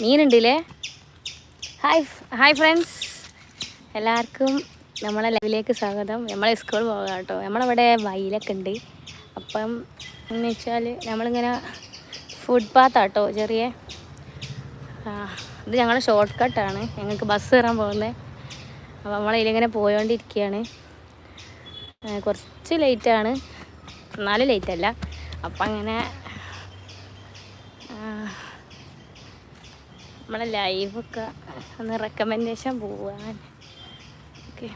മീനുണ്ടല്ലേ? Hi hi friends എല്ലാവർക്കും നമ്മളെ ലൈവിലേക്ക് സ്വാഗതം. നമ്മളെ സ്കൂൾ പോകാം കേട്ടോ നമ്മളിവിടെ വയലൊക്കെ ഉണ്ട് അപ്പം എന്ന് വെച്ചാൽ നമ്മളിങ്ങനെ ഫുഡ് പാത്താട്ടോ ചെറിയ. ഇത് ഞങ്ങളുടെ ഷോർട്ട് കട്ടാണ് ഞങ്ങൾക്ക് ബസ് കയറാൻ പോകുന്നത് അപ്പോൾ നമ്മളതിലിങ്ങനെ പോയോണ്ടിരിക്കുകയാണ് കുറച്ച് ലേറ്റാണ് എന്നാലും ലേറ്റല്ല അപ്പം അങ്ങനെ നമ്മളെ ലൈവൊക്കെ ഒന്ന് റെക്കമെൻഡേഷൻ പോവാൻ ഓക്കെ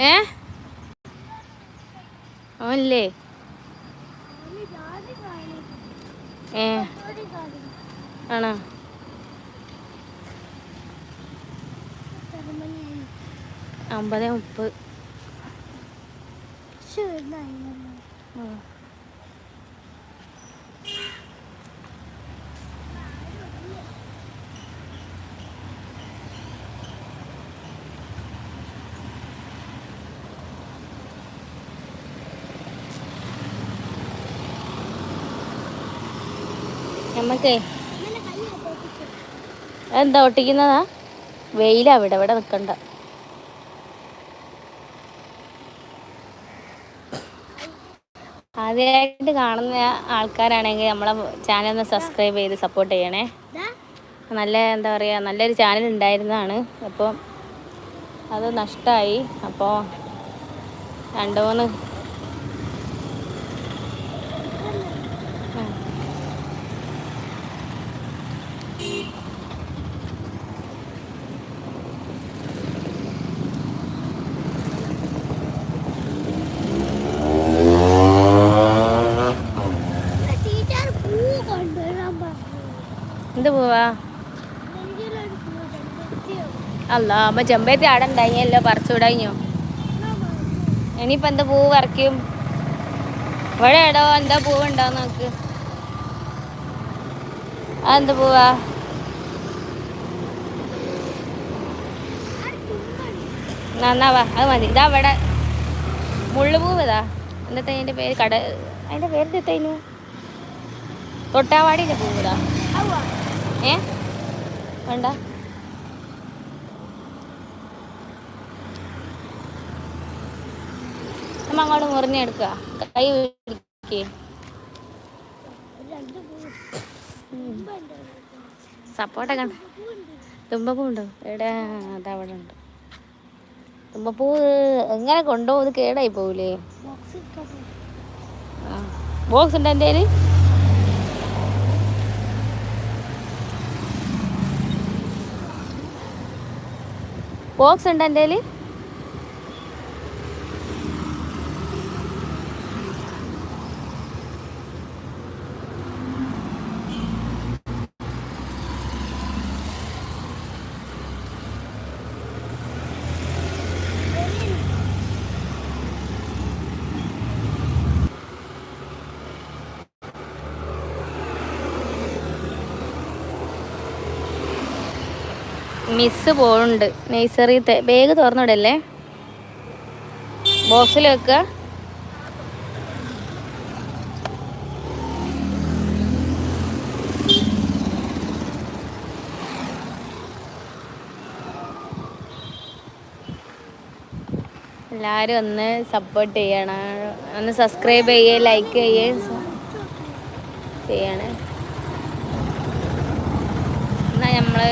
ഏ? ഓല്ലേ ഏ? ആണോ? അമ്പത് മുപ്പത്. ഉം. നമ്മക്കേ എന്താ ഒട്ടിക്കുന്നതാ വെയിലാ ഇവിടെ ഇവിടെ നിൽക്കണ്ട ആദ്യമായിട്ട് കാണുന്ന ആൾക്കാരാണെങ്കിൽ നമ്മളെ ചാനൽ ഒന്ന് സബ്സ്ക്രൈബ് ചെയ്ത് സപ്പോർട്ട് ചെയ്യണേ. നല്ല എന്താ പറയുക നല്ലൊരു ചാനൽ ഉണ്ടായിരുന്നതാണ്. അപ്പോൾ അത് നഷ്ടമായി അപ്പോൾ രണ്ട് മൂന്ന് എന്ത് പോവാ? അല്ല അമ്മ ചെമ്പേത്തി ആടെ ഉണ്ടായില്ലോ പറിച്ചു വിടാഞ്ഞോ ഇനിയിപ്പോ എന്താ പൂവ് പറിക്കും? ഇവിടെ എടോ എന്താ പൂവ് ഉണ്ടോ നോക്ക്. അതെന്ത് പൂവാ? നന്നാവാ അത് മതി. ഇതാ ഇവിടെ മുള്ളുപൂവ് ഇതാ. എന്താ അതിന്റെ പേര്? കട അതിന്റെ പേര് എത്തേനു തൊട്ടാവാടിയിലെ പൂവ് ഇതാ അവ ഏ? വേണ്ട. നമ്മ അങ്ങോട്ട് മുറിഞ്ഞെടുക്കുക കൈ പിടിക്കേ സപ്പോട്ട കണ്ട തുമ്പപ്പൂ ഉണ്ടോ എവിടെ അതവിടെ ഉണ്ട്. തുമ്പപ്പൂ എങ്ങനെ കൊണ്ടുപോകും? ഇത് കേടായി പോകൂലേ. ബോക്സ് ഉണ്ട് എന്റെ കയ്യിൽ ബോക്സ് മിസ് പോകുന്നുണ്ട് നെയ്സറി ബാഗ് തുറന്നിടല്ലേ? ബോക്സിൽ വെക്കുക എല്ലാവരും ഒന്ന് സപ്പോർട്ട് ചെയ്യണം. ഒന്ന് സബ്സ്ക്രൈബ് ചെയ്യേ ലൈക്ക് ചെയ്യേ. ചെയ്യണേ. എന്നാ നമ്മൾ